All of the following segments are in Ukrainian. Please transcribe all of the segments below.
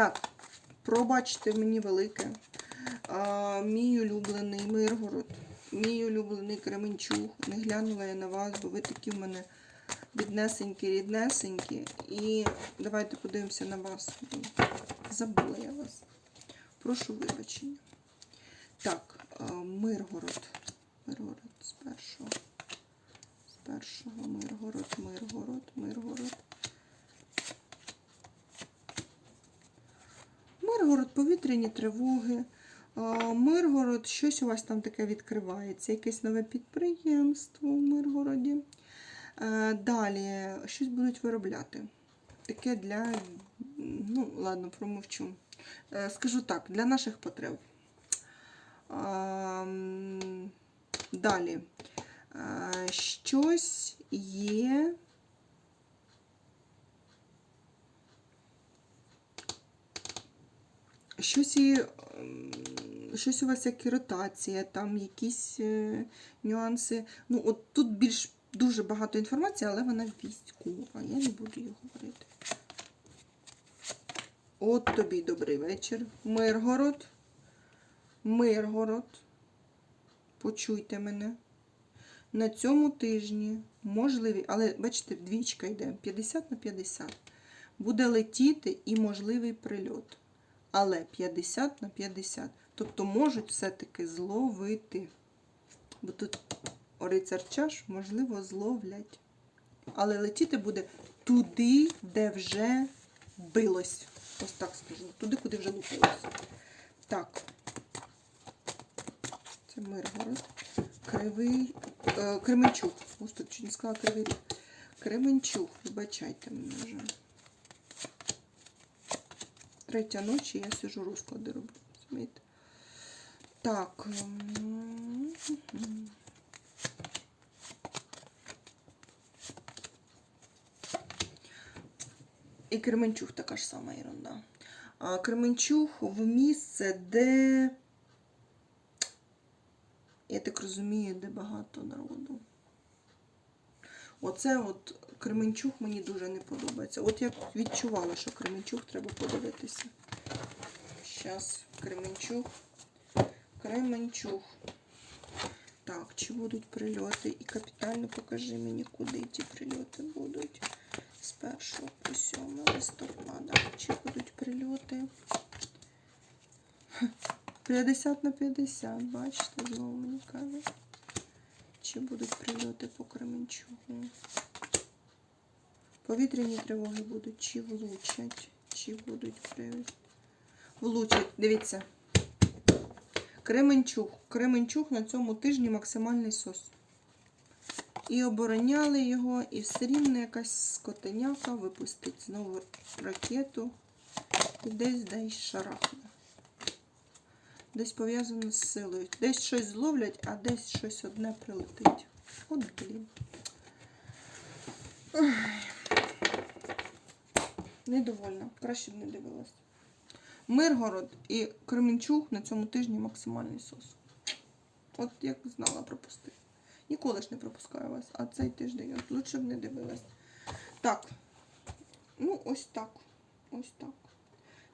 Так, пробачте мені велике. А, мій улюблений Миргород, мій улюблений Кременчуг. Не глянула я на вас, бо ви такі в мене біднесенькі, ріднесенькі. І давайте подивимося на вас. Забула я вас. Прошу вибачення. Так, Миргород. Миргород з першого. З першого Миргород, Миргород, Миргород. Миргород, повітряні тривоги. Миргород, щось у вас там таке відкривається, якесь нове підприємство в Миргороді. Е, Далі щось будуть виробляти. Таке для, ну, ладно, промовчу. Е, Скажу так, для наших потреб. Далі. Е, Щось є. Щось ем, щось у вас як і ротація, там якісь е, нюанси. Ну, от тут більш дуже багато інформації, але вона військова. Я не буду її говорити. От тобі добрий вечір. Миргород. Миргород. Почуйте мене. На цьому тижні можливі, але бачите, двічка йде 50 на 50. Буде летіти і можливий прильот. Але 50 на 50. Тобто можуть все-таки зловити. Бо тут рицар чаш, можливо, зловлять. Але летіти буде туди, де вже билось. Ось так скажу. Туди, куди вже лупилось. Так. Це Миргород. Кривий. Е, Кременчук. Господи, чи не сказала Кривий Кременчук. Вибачайте мене вже. Третя ночі я сижу розклади роблю. Розумієте? Так. І Кременчуг така ж сама ерунда. Кременчуг в місце, де, я так розумію, де багато народу. Оце от Кременчуг мені дуже не подобається. От я відчувала, що Кременчуг треба подивитися. Зараз Кременчуг. Кременчуг. Так, чи будуть прильоти? І капітально покажи мені, куди ті прильоти будуть. З 1 по 7 листопада. Чи будуть прильоти? 50 на 50, бачите, знову мені кажуть. Чи будуть прильоти по Кременчугу? Повітряні тривоги будуть, чи влучать, чи будуть прильоти. Влучать, дивіться. Кременчуг. Кременчуг на цьому тижні максимальний сос. І обороняли його, і все рівно якась скотеняка випустить знову ракету. І десь десь шарахне. Десь пов'язано з силою. Десь щось зловлять, а десь щось одне прилетить. От блін. Недовольна. Краще б не дивилась. Миргород і Кременчуг на цьому тижні максимальний сос. От як знала, пропустив. Ніколи ж не пропускаю вас, а цей тиждень от лучше б не дивилась. Так. Ну, ось так. Ось так.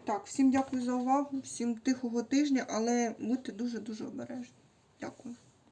Так, всім дякую за увагу, всім тихого тижня, але будьте дуже-дуже обережні. Дякую.